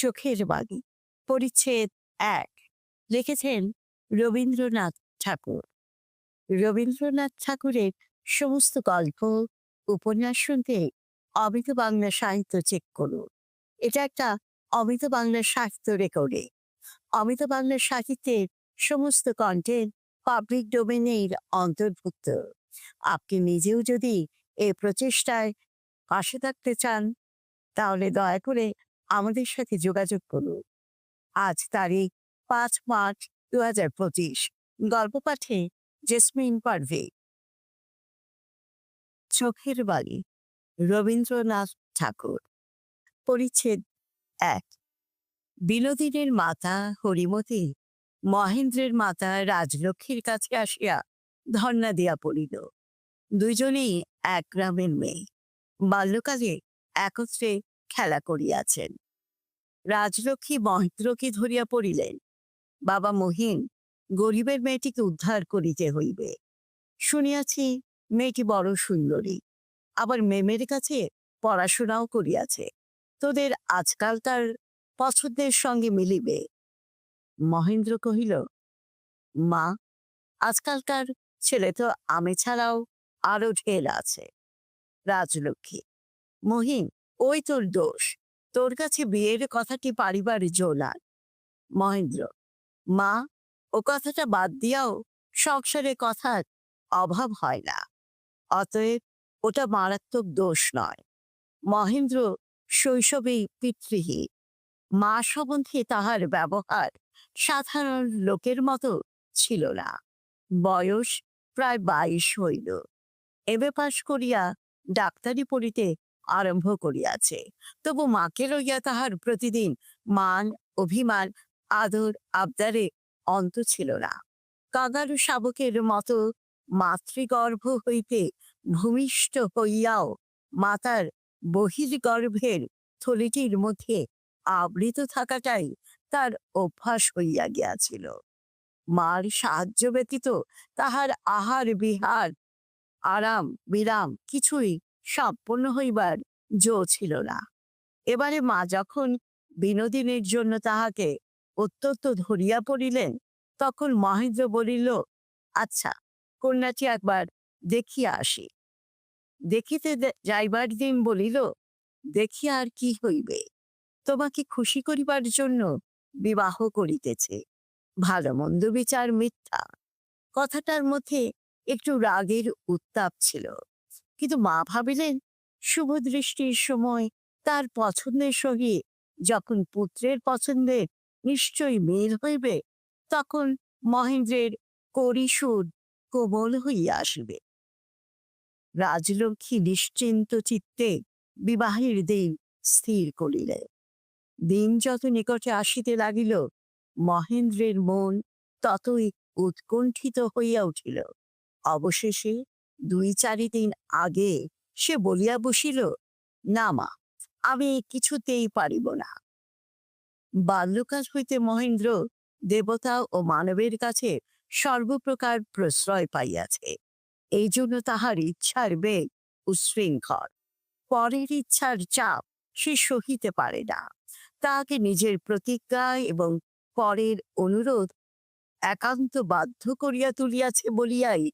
চোখের বাণী। পরিচ্ছেদ এক। লিখেছেন রবীন্দ্রনাথ ঠাকুর। রবীন্দ্রনাথ ঠাকুরের সমস্ত গল্প, উপন্যাস শুনতে অমিত বাংলা সাহিত্য চেক করুন। এটা একটা অমিত বাংলা সাহিত্য রেকর্ডে অমিত বাংলা সাহিত্যের সমস্ত কন্টেন্ট পাবলিক ডোমেনের অন্তর্ভুক্ত। আপনি নিজেও যদি এ প্রচেষ্টায় পাশে থাকতে চান, তাহলে দয়া করে আমাদের সাথে যোগাযোগ করুন। আজ তারিখ পাঁচ মার্চ দু হাজার পঁচিশ। গল্প পাঠে জেসমিন পারভে চোখের বাড়ি রবীন্দ্রনাথ ঠাকুর। পরিচ্ছেদ এক। বিনোদিনীর মাতা হরিমতি, মহেন্দ্রের মাতা রাজলক্ষ্মীর কাছে আসিয়া ধর্ণা দিয়া পড়িল। দুইজনেই এক গ্রামের মেয়ে। বাল্যকালে একত্রে খেলা করিয়াছেন। রাজলক্ষ্মী মহেন্দ্রকে ধরিয়া পড়িলেন, বাবা মহিন, গরিবের মেয়েটিকে উদ্ধার করিতে হইবে। শুনিয়াছি মেয়েটি বড় সুন্দরী, আবার মেমের কাছে পড়াশোনাও করিয়াছে। তোদের আজকালকার পছন্দের সঙ্গে মিলিবে? মহেন্দ্র কহিল, মা আজকালকার ছেলে তো আমি ছাড়াও আরও ঢের আছে। রাজলক্ষ্মী, মহিন ওই তোর দোষ। তোর কাছে বিয়ের কথাটি পারিবার জোলার। মহেন্দ্র, মা, ও কথাটা বাদ দিয়াও সংসারে কথার অভাব হয় না। অতএব ওটা মারাত্মক দোষ নয়। মহেন্দ্র শৈশবেই পিতৃহীন। মা সম্বন্ধে তাহার ব্যবহার সাধারণ লোকের মতো ছিল না। বয়স প্রায় বাইশ হইল। এবে পাশ করিয়া ডাক্তারি পড়িতে আরম্ভ করিয়াছে। তবু মাকে লইয়া তাহার প্রতিদিন মান, অভিমান, আদর, আবদারে অন্ত ছিল না। কাগারু শাবকের মতো মাতৃগর্ভ হইতে ভূমিষ্ঠ হইয়াও মাতার বহির্গর্ভের থলিটির মধ্যে আবৃত থাকাটাই তার অভ্যাস হইয়া গিয়াছিল। মার সাহায্য ব্যতীত তাহার আহার, বিহার, আরাম, বিরাম কিছুই সম্পন্ন হইবার জো ছিল না। এবারে মা যখন বিনোদিনীর জন্য তাহাকে অত্যন্ত ধরিয়া পড়িলেন, তখন মহেন্দ্র বলিল আচ্ছা কন্যাটি একবার দেখিয়া আসি। দেখিতে যাইবার দিন বলিল দেখিয়া আর কি হইবে। তোমাকে খুশি করিবার জন্য বিবাহ করিতেছে। ভালো মন্দ বিচার মিথ্যা। কথাটার মধ্যে একটু রাগের উত্তাপ ছিল। কিন্তু মা ভাবিলেন শুভ দৃষ্টির সময় তার পছন্দের সঙ্গে যখন পুত্রের পছন্দের নিশ্চয়ই মিল হইবে, তখন মহেন্দ্রের করিসুর কোমল হইয়া আসিবে। রাজলক্ষ্মী নিশ্চিন্ত চিত্তে বিবাহের দিন স্থির করিলেন দিন যত নিকটে আসিতে লাগিল, মহেন্দ্রের মন ততই উৎকণ্ঠিত হইয়া উঠিল। অবশেষে দুই চারি দিন আগে সে বলিয়া বসিল, না মা, আমি কিছুতেই পারিব না। বাল্যকাল হইতে মহেন্দ্র দেবতা ও মানবের কাছে সর্বপ্রকার প্রশ্রয় পাইয়াছে। এই জন্য তাহার ইচ্ছার বেগ উশৃঙ্খল। পরের ইচ্ছার চাপ সে সহিতে পারে না। তাহাকে নিজের প্রতিজ্ঞা এবং পরের অনুরোধ একান্ত বাধ্য করিয়া তুলিয়াছে বলিয়াই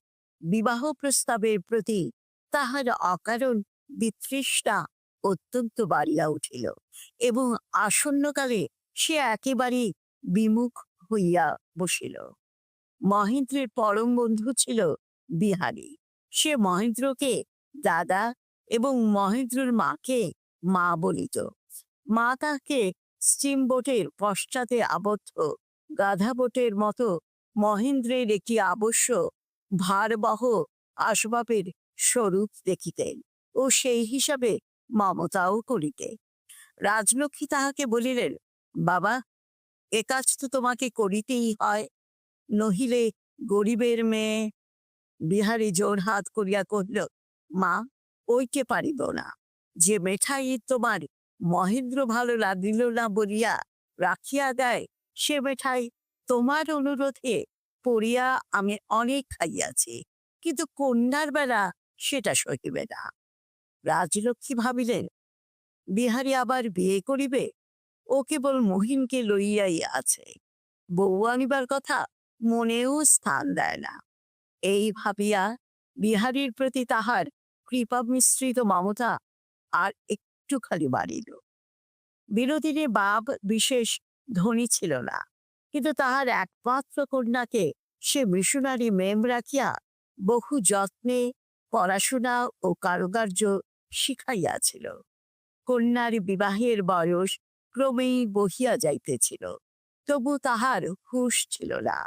বিবাহ প্রস্তাবের প্রতি তাহার অকারণ বিতৃষ্ণা অত্যন্ত বাড়িয়া উঠিল এবং আসন্নকালে সে একেবারে বিমুখ হইয়া বসিল। মহেন্দ্রের পরম বন্ধু ছিল বিহারী। সে মহেন্দ্রকে দাদা এবং মহেন্দ্রর মাকে মা বলিত। মা তাকে স্টিম বোটের পশ্চাতে আবদ্ধ গাধা বোটের মতো মহেন্দ্রের একটি আবশ্য ভারবহ আসবাবের স্বরূপ দেখিতেন ও সেই হিসাবে মমতাও করিতে রাজলক্ষ্মী তাহাকে বলিলেন, বাবা, এ কাজ তো তোমাকে করিতেই হয়, নহিলে গরিবের মেয়ে বিহারী জোর হাত করিয়া কহিল, মা, ওইকে পারিব না, যে মেঠাই তোমার মহেন্দ্র ভালো লাগিল না বলিয়া রাখিয়া দেয়, সে মেঠাই তোমার অনুরোধে পড়িয়া আমি অনেক খাইয়াছি, কিন্তু কন্যার বেলা সেটা সহিবে না। রাজলক্ষ্মী ভাবিলেন, বিহারী আবার বিয়ে করিবে? ও কেবল মহিনকে লইয়াই আছে। বউ আনিবার কথা মনেও স্থান দেয় না। এই ভাবিয়া বিহারীর প্রতি তাহার কৃপা মিশ্রিত মমতা আর একটু খালি বাড়িল। বিনোদিনী বাপ বিশেষ ধনী ছিল না, কিন্তু তাহার একমাত্র কন্যাকে সে মিশনারি মেম রাখিয়া বহু যত্নে পড়াশোনা ও কারুকার্য শিখাইয়াছিল। কন্যার বিবাহের বয়স ক্রমেই বহিয়া যাইতেছিল, তবু তাহার হুশ ছিল না।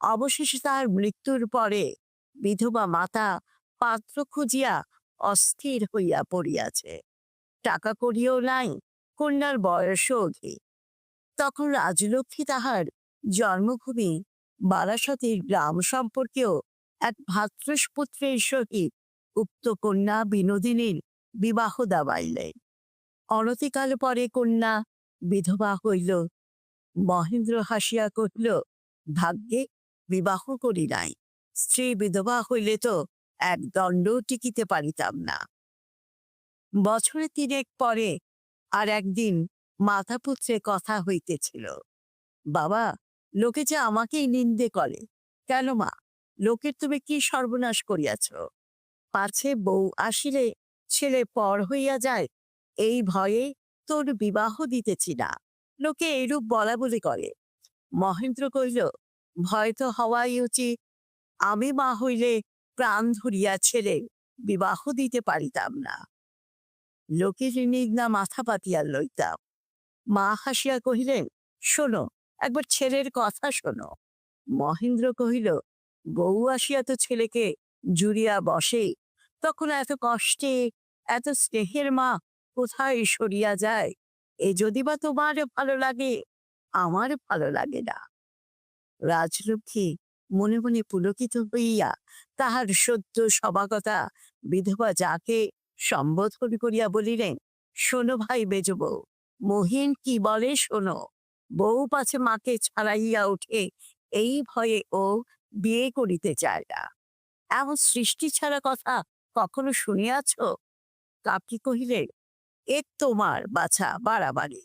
অবশেষে তাহার মৃত্যুর পরে বিধবা মাতা পাত্র খুঁজিয়া অস্থির হইয়া পড়িয়াছে। টাকা করিও নাই, কন্যার বয়সও অধিক। তখন রাজলক্ষ্মী তাহার জন্মভূমি বারাসতের গ্রাম সম্পর্কেও এক ভাতৃষ্পুত্রের সহিত উক্ত কন্যা বিনোদিনীর বিবাহ দাবাইলেন অনতিকাল পরে কন্যা বিধবা হইল। মহেন্দ্র হাসিয়া কহিল, ভাগ্যে বিবাহ করি নাই। স্ত্রী বিধবা হইলে তো এক দণ্ড টিকিতে পারিতাম না। বছরে তিনেক পরে আর একদিন মাথাপুত্রে কথা হইতেছিল, বাবা, লোকে যে আমাকেই নিন্দে করে। কেন মা? লোকের তুমি কি সর্বনাশ করিয়াছ? পাছে বউ আসিলে ছেলে পর হইয়া যায়, এই ভয়ে তোর বিবাহ দিতেছি না। লোকে এরূপ বলা বলি করে। মহেন্দ্র কহিল, ভয় তো হওয়াই উচিত। আমি মা হইলে প্রাণ ধরিয়া ছেলে বিবাহ দিতে পারিতাম না। লোকের না মাথা পাতিয়া লইতাম। মা হাসিয়া কহিলেন, শোনো, একবার ছেলের কথা শোনো। মহেন্দ্র কহিল বউ আসিয়া তো ছেলেকে জুড়িয়া বসে, তখন এত কষ্টে, এত স্নেহের মা কোথায় সরিয়া যায়? এ যদি বা তোমার ভালো লাগে, আমার ভালো লাগে না। রাজলক্ষ্মী মনে মনে পুলকিত হইয়া তাহার সদ্য সমাগতা বিধবা যাকে সম্বোধন করিয়া বলিলেন, শোনো ভাই বেজব মহিন কি বলে শোনো। বউ পাছে মাকে ছাড়াইয়া উঠে এই ভয়ে ও বিয়ে করিতে চায় না। এমন সৃষ্টি ছাড়া কথা কখনো শুনিয়াছ? কাকি কহিলেন এ তোমার বাছা বাড়াবাড়ি।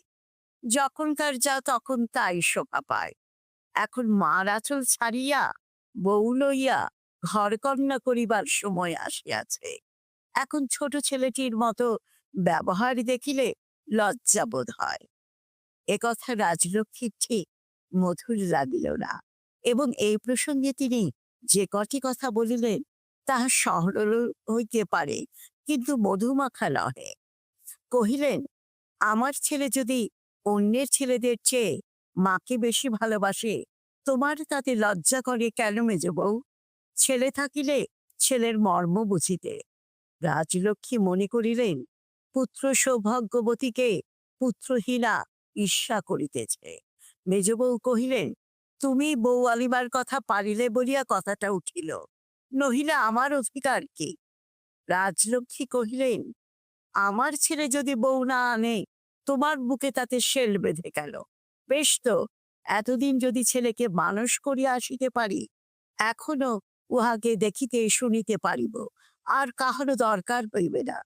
যখনকার যা তখন তাই শোভা পায়। এখন মার আঁচল ছাড়িয়া, বউ লইয়া ঘর কন্যা করিবার সময় আসিয়াছে। এখন ছোট ছেলেটির মতো ব্যবহার দেখিলে লজ্জা বোধ হয়। একথা রাজলক্ষ্মীর ঠিক মধুর লাগিল না। এবং এই প্রসঙ্গে তিনি যে কটি কথা বলিলেন তাহা সরল হইতে পারে, কিন্তু মধুমাখা নহে। কহিলেন, আমার ছেলে যদি অন্যের ছেলেদের চেয়ে মাকে বেশি ভালোবাসে, তোমার তাতে লজ্জা করে কেন মেজ বউ? ছেলে থাকিলে ছেলের মর্ম বুঝিতে। রাজলক্ষ্মী মনে করিলেন, পুত্র সৌভাগ্যবতীকে পুত্রহীনা ঈর্ষা করিতেছে। মেজ বউ কহিলেন তুমি বউ আলিবার কথা পারিলে বলিয়া কথাটা উঠিল, নহিলে আমার অধিকার কি? রাজলক্ষ্মী কহিলেন, আমার ছেলে যদি বউ না আনে, তোমার বুকে তাতে শেল বেঁধে গেল। বেশ তো, এতদিন যদি ছেলেকে মানুষ করিয়া আসিতে পারি, এখনও উহাকে দেখিতে শুনিতে পারিব, আর কাহারও দরকার হইবে না।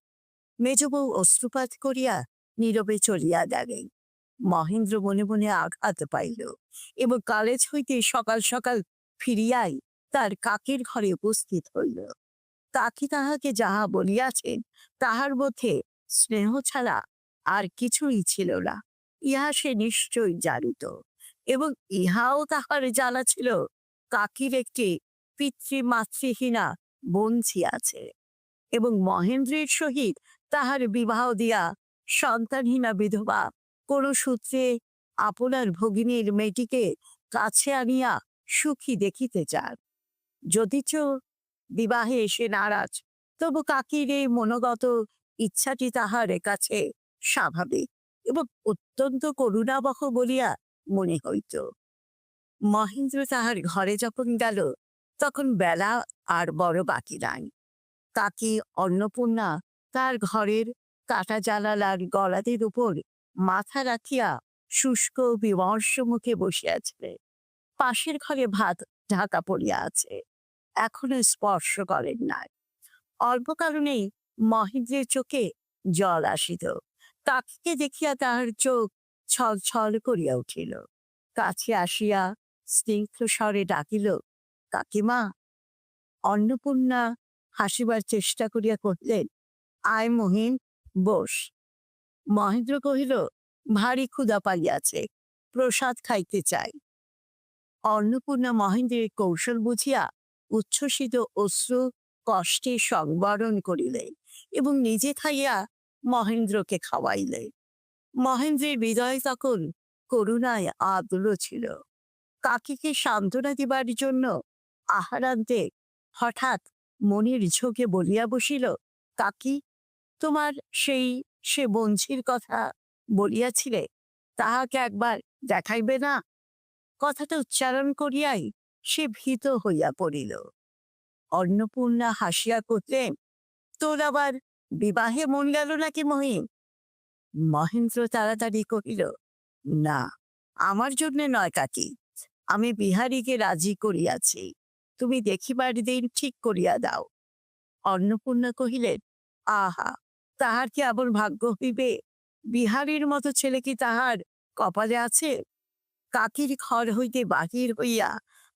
মেজবউ অশ্রুপাত করিয়া নীরবে চলিয়া গেলেন। মহেন্দ্র মনে মনে আঘাত পাইল এবং কলেজ হইতে সকাল সকাল ফিরিয়াই তার কাকের ঘরে উপস্থিত হইল। কাকি তাহাকে যাহা বলিয়াছেন, তাহার মধ্যে স্নেহ ছাড়া আর কিছুই ছিল না। ইহা সে নিশ্চয়ই জানিত এবং ইহাও তাহার জানা ছিল কাকির একটি পিতৃমাতৃহীনা বঞ্চি আছে এবং মহেন্দ্রের সহিত তাহার বিবাহ দিয়া সন্তানহীনা বিধবা কোন সূত্রে আপনার ভগিনীর মেয়েটিকে কাছে আনিয়া সুখী দেখিতে চান। যদিচ বিবাহে এসে নারাজ, তবু কাকির এই মনোগত ইচ্ছাটি তাহার কাছে স্বাভাবিক এবং অত্যন্ত করুণাবহ বলিয়া মনে হইত। মহেন্দ্র তাহার ঘরে যখন গেল, তখন বেলা আর বড় বাকি নাই। কাকি অন্নপূর্ণা তার ঘরের কাটা জানালার গলাদের উপর মাথা রাখিয়া শুষ্ক বিমর্ষ মুখে বসিয়াছে পাশের ঘরে ভাত ঢাকা পড়িয়া আছে। এখনও স্পর্শ করেন নাই। অল্প কারণেই মহেন্দ্রের চোখে জল আসিত। কাকিকে দেখিয়া তাহার চোখ ছল ছল করিয়া উঠিল। কাছে আসিয়া স্নিগ্ধ স্বরে ডাকিল, কাকিমা, অন্নপূর্ণা হাসিবার চেষ্টা করিয়া কহিলেন আয় মহিন, বস। মহেন্দ্র কহিল, ভারী ক্ষুধা পাইয়াছে, প্রসাদ খাইতে চাই। অন্নপূর্ণা মহেন্দ্রের কৌশল বুঝিয়া উচ্ছ্বসিত অশ্রু কষ্টে সংবরণ করিলেন এবং নিজে খাইয়া মহেন্দ্রকে খাওয়াইলে মহেন্দ্রের হৃদয় তখন করুণায় আদ্র ছিল। কাকিকে সান্ত্বনা দিবার জন্য আহারান্তে হঠাৎ মনের ঝোঁকে বলিয়া বসিল, কাকি, তোমার সেই সে বঞ্চির কথা বলিয়াছিলে, তাহাকে একবার দেখাইবে না? কথাটা উচ্চারণ করিয়াই সে ভীত হইয়া পড়িল। অন্নপূর্ণা হাসিয়া কহিলেন, তোর আবার বিবাহে মন গেল নাকি মহিন? মহেন্দ্র তাড়াতাড়ি কহিল, না, আমার জন্য নয় কাকি। আমি বিহারীকে রাজি করিয়াছি। তুমি দেখিবার দিন ঠিক করিয়া দাও। অন্নপূর্ণা কহিলেন, আহা তাহার কি আবার ভাগ্য হইবে? বিহারীর মতো ছেলে কি তাহার কপালে আছে? কাকির ঘর হইতে বাহির হইয়া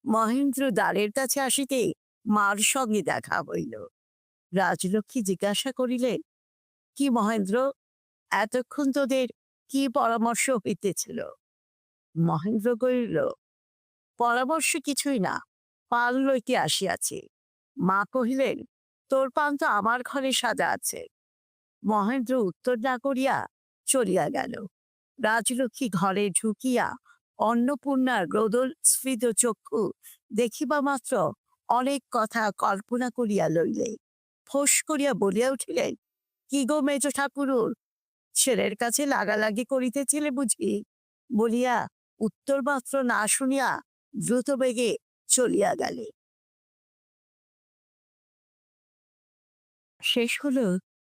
মহেন্দ্র দ্বারের কাছে আসিতে মার সঙ্গে দেখা হইল। রাজলক্ষ্মী জিজ্ঞাসা করিলেন, কি মহেন্দ্র, এতক্ষণ তোদের কি পরামর্শ হইতেছিল? মহেন্দ্র কহিল, পরামর্শ কিছুই না, পাল লইতে আসিয়াছি। মা কহিলেন, তোর পান তো আমার ঘরে সাজা আছে। মহেন্দ্র উত্তর না করিয়া চলিয়া গেল। রাজলক্ষ্মী ঘরে ঢুকিয়া অন্নপূর্ণার রোদল স্ফীত চক্ষু দেখিবা মাত্র অনেক কথা কল্পনা করিয়া লইলে ফোঁস করিয়া বলিয়া উঠিলেন, কি গো মেজ ঠাকুরুর? ছেলের কাছে লাগালাগি করিতেছিলে বুঝি? বলিয়া উত্তর মাত্র না শুনিয়া দ্রুত বেগে চলিয়া গেলে। শেষ হলো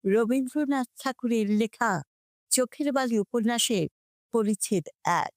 রবীন্দ্রনাথ ঠাকুরের লেখা চোখের বালি উপন্যাসের পরিচ্ছেদ এক।